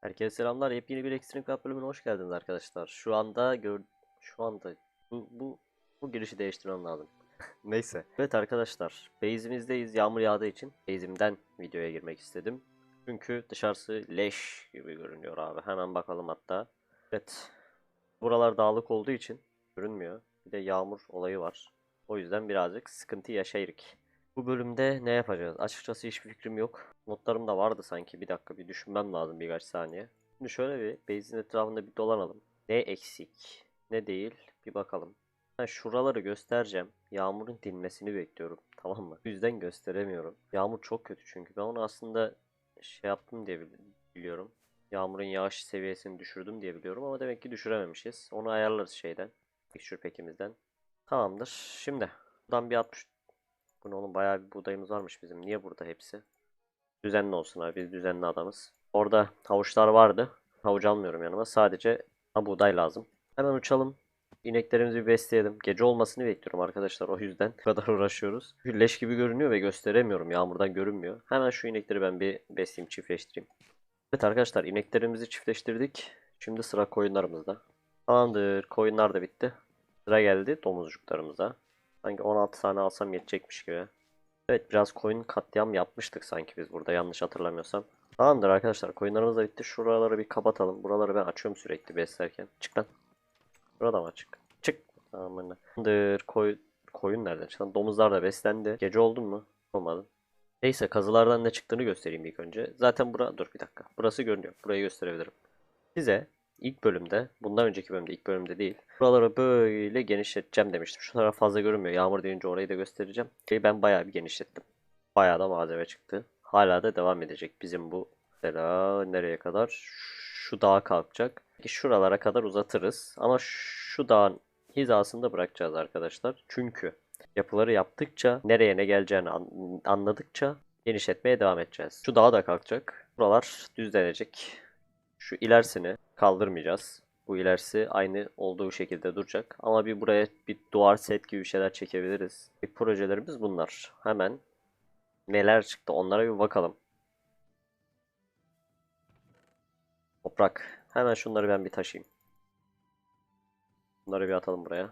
Herkese selamlar. Yepyeni bir Extreme Cup bölümüne hoş geldiniz arkadaşlar. Şu anda gör şu anda bu bu bu girişi değiştirmem lazım. Neyse. Evet arkadaşlar, base'imizdeyiz. Yağmur yağdığı için base'imden videoya girmek istedim. Çünkü dışarısı leş gibi görünüyor abi. Hemen bakalım hatta. Evet. Buralar dağlık olduğu için görünmüyor. Bir de yağmur olayı var. O yüzden birazcık sıkıntı yaşayırık. Bu bölümde ne yapacağız? Açıkçası hiçbir fikrim yok. Notlarım da vardı sanki. Bir dakika bir düşünmem lazım birkaç saniye. Şimdi şöyle bir base'in etrafında bir dolanalım. Ne eksik, ne değil bir bakalım. Ben şuraları göstereceğim. Yağmurun dinmesini bekliyorum. Tamam mı? Bu yüzden gösteremiyorum. Yağmur çok kötü çünkü. Ben onu aslında şey yaptım diye bil- biliyorum. Yağmurun yağış seviyesini düşürdüm diye biliyorum ama demek ki düşürememişiz. Onu ayarlarız şeyden. Texture pack'imizden. Tamamdır. Şimdi buradan bir 60 bu ne oğlum bayağı bir buğdayımız varmış bizim. Niye burada hepsi? Düzenli olsun abi biz düzenli adamız. Orada havuçlar vardı. Havuç almıyorum yanıma. Sadece ha, buğday lazım. Hemen uçalım. İneklerimizi bir besleyelim. Gece olmasını bekliyorum arkadaşlar. O yüzden bu kadar uğraşıyoruz. Leş gibi görünüyor ve gösteremiyorum. Yağmurdan görünmüyor. Hemen şu inekleri ben bir besleyeyim, çiftleştireyim. Evet arkadaşlar ineklerimizi çiftleştirdik. Şimdi sıra koyunlarımızda. Tamamdır. Koyunlar da bitti. Sıra geldi domuzcuklarımıza. Sanki 16 tane alsam yetecekmiş gibi. Evet biraz koyun katliam yapmıştık sanki biz burada yanlış hatırlamıyorsam. Tamamdır arkadaşlar koyunlarımız da bitti. Şuraları bir kapatalım. Buraları ben açıyorum sürekli beslerken. Çık lan. Burada mı açık? Çık. Tamamdır. Koy... Koyun nereden çıktı? Domuzlar da beslendi. Gece oldu mu? Olmadı. Neyse kazılardan ne çıktığını göstereyim ilk önce. Zaten bura... Dur bir dakika. Burası görünüyor. Burayı gösterebilirim. Size ilk bölümde, bundan önceki bölümde, ilk bölümde değil. Buraları böyle genişleteceğim demiştim. Şu taraf fazla görünmüyor. Yağmur deyince orayı da göstereceğim. Şeyi ben bayağı bir genişlettim. Bayağı da malzeme çıktı. Hala da devam edecek bizim bu. Mesela nereye kadar? Şu dağa kalkacak. Şuralara kadar uzatırız. Ama şu dağın hizasında bırakacağız arkadaşlar. Çünkü yapıları yaptıkça nereye ne geleceğini an- anladıkça genişletmeye devam edeceğiz. Şu dağ da kalkacak. Buralar düzlenecek. Şu ilerisini kaldırmayacağız. Bu ilerisi aynı olduğu şekilde duracak. Ama bir buraya bir duvar set gibi bir şeyler çekebiliriz. İlk projelerimiz bunlar. Hemen neler çıktı onlara bir bakalım. Toprak. Hemen şunları ben bir taşıyayım. Bunları bir atalım buraya.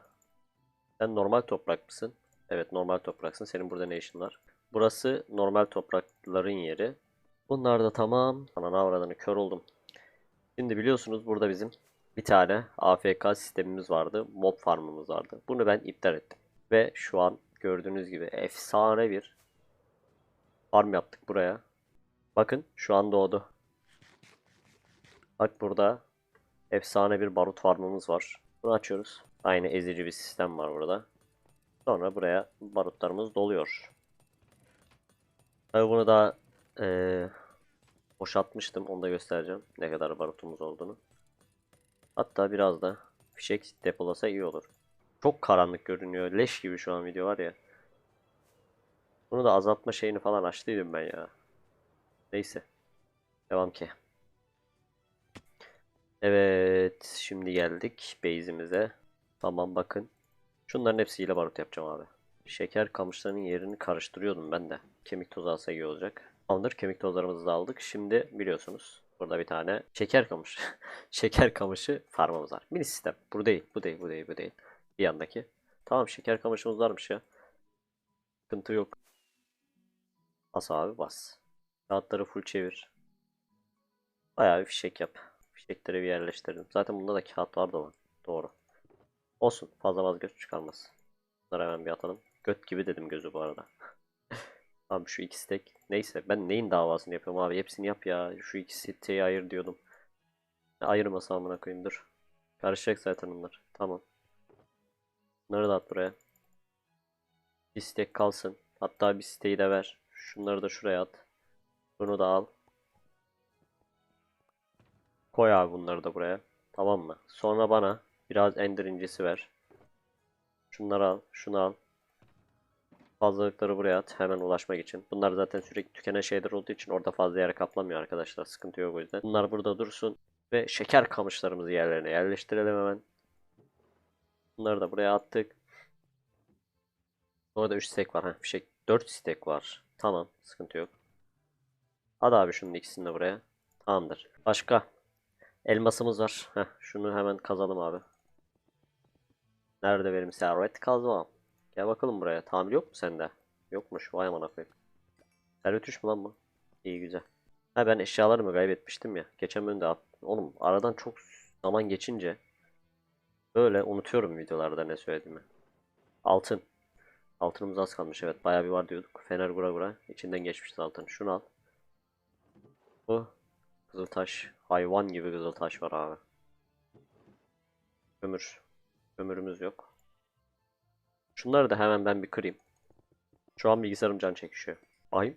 Sen normal toprak mısın? Evet normal topraksın. Senin burada ne işin var? Burası normal toprakların yeri. Bunlar da tamam. Ana avradını kör oldum. Şimdi biliyorsunuz burada bizim bir tane AFK sistemimiz vardı. Mob farmımız vardı. Bunu ben iptal ettim. Ve şu an gördüğünüz gibi efsane bir farm yaptık buraya. Bakın şu an doğdu. Bak burada efsane bir barut farmımız var. Bunu açıyoruz. Aynı ezici bir sistem var burada. Sonra buraya barutlarımız doluyor. Tabii bunu da eee boşaltmıştım. Onu da göstereceğim. Ne kadar barutumuz olduğunu. Hatta biraz da fişek depolasa iyi olur. Çok karanlık görünüyor. Leş gibi şu an video var ya. Bunu da azaltma şeyini falan açtıydım ben ya. Neyse. Devam ki. Evet. Şimdi geldik base'imize. Tamam bakın. Şunların hepsiyle barut yapacağım abi. Şeker kamışlarının yerini karıştırıyordum ben de. Kemik alsa iyi olacak. Tamamdır kemik tozlarımızı da aldık. Şimdi biliyorsunuz burada bir tane şeker kamış. şeker kamışı farmamız var. Mini sistem. Bu değil, bu değil, bu değil, bu değil. Bir yandaki. Tamam şeker kamışımız varmış ya. Sıkıntı yok. Bas abi bas. Kağıtları full çevir. Bayağı bir fişek yap. Fişekleri bir yerleştirdim. Zaten bunda da kağıt var da var. Doğru. Olsun. Fazla vazgeç çıkarmaz. Bunları hemen bir atalım. Göt gibi dedim gözü bu arada. Abi şu iki stek. Neyse ben neyin davasını yapıyorum abi. Hepsini yap ya. Şu iki siteyi ayır diyordum. Ayırmasa amına koyayım dur. Karışacak zaten onlar. Tamam. Bunları da at buraya. Bir stek kalsın. Hatta bir siteyi de ver. Şunları da şuraya at. Bunu da al. Koy abi bunları da buraya. Tamam mı? Sonra bana biraz ender incisi ver. Şunları al. Şunu al. Fazlalıkları buraya at hemen ulaşmak için. Bunlar zaten sürekli tükenen şeyler olduğu için orada fazla yer kaplamıyor arkadaşlar. Sıkıntı yok o yüzden. Bunlar burada dursun. Ve şeker kamışlarımızı yerlerine yerleştirelim hemen. Bunları da buraya attık. Orada 3 stek var. Ha, fişek 4 stek var. Tamam. Sıkıntı yok. Hadi abi şunun ikisini de buraya. Tamamdır. Başka. Elmasımız var. Heh, şunu hemen kazalım abi. Nerede benim servet kazmam? Gel bakalım buraya. Tamir yok mu sende? Yokmuş. Vay amına koyayım. Servet 3 mü lan bu? İyi güzel. Ha ben eşyalarımı kaybetmiştim ya. Geçen bölümde at- Oğlum aradan çok zaman geçince böyle unutuyorum videolarda ne söylediğimi. Altın. Altınımız az kalmış evet. Bayağı bir var diyorduk. Fener gura gura. İçinden geçmişiz altın. Şunu al. Bu. Kızıltaş. Hayvan gibi kızıltaş var abi. Kömür. Kömürümüz yok. Şunları da hemen ben bir kırayım. Şu an bilgisayarım can çekişiyor. Ay.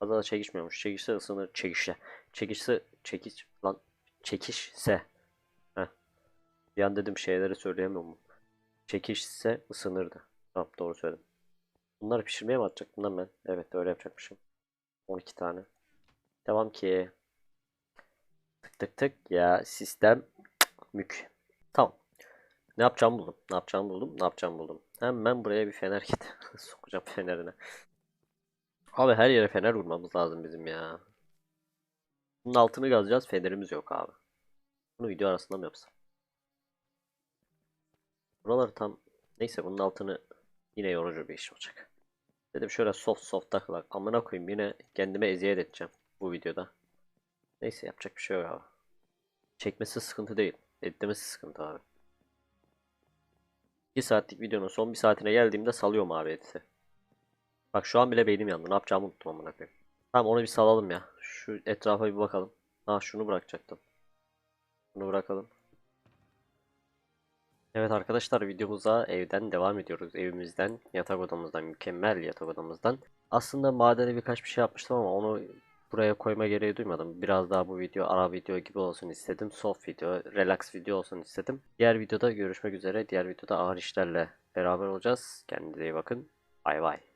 Da çekişmiyormuş. Çekişse ısınır. Çekişse. Çekişse. Çekiş. Lan. Çekişse. Heh. Bir an dedim şeyleri söyleyemiyorum. Çekişse ısınırdı. Tamam doğru söyledim. Bunları pişirmeye mi atacaktım lan ben? Evet öyle yapacakmışım. 12 tane. Devam ki. Tık tık tık ya sistem mük. Tamam. Ne yapacağımı buldum. Ne yapacağımı buldum. Ne yapacağımı buldum. Hemen buraya bir fener git. Sokacağım fenerine. Abi her yere fener vurmamız lazım bizim ya. Bunun altını kazacağız. Fenerimiz yok abi. Bunu video arasında mı yapsam? Buraları tam neyse bunun altını yine yorucu bir iş olacak. Dedim şöyle soft soft takılak. Amına koyayım yine kendime eziyet edeceğim bu videoda. Neyse yapacak bir şey yok abi. Çekmesi sıkıntı değil. Editlemesi sıkıntı abi. 2 saatlik videonun son bir saatine geldiğimde salıyorum abi editi. Bak şu an bile beynim yandı. Ne yapacağımı unuttum amına koyayım. Tamam onu bir salalım ya. Şu etrafa bir bakalım. Ha şunu bırakacaktım. Bunu bırakalım. Evet arkadaşlar videomuza evden devam ediyoruz. Evimizden, yatak odamızdan, mükemmel yatak odamızdan. Aslında madene birkaç bir şey yapmıştım ama onu buraya koyma gereği duymadım. Biraz daha bu video ara video gibi olsun istedim. Soft video, relax video olsun istedim. Diğer videoda görüşmek üzere. Diğer videoda ağır işlerle beraber olacağız. Kendinize iyi bakın. Bay bay.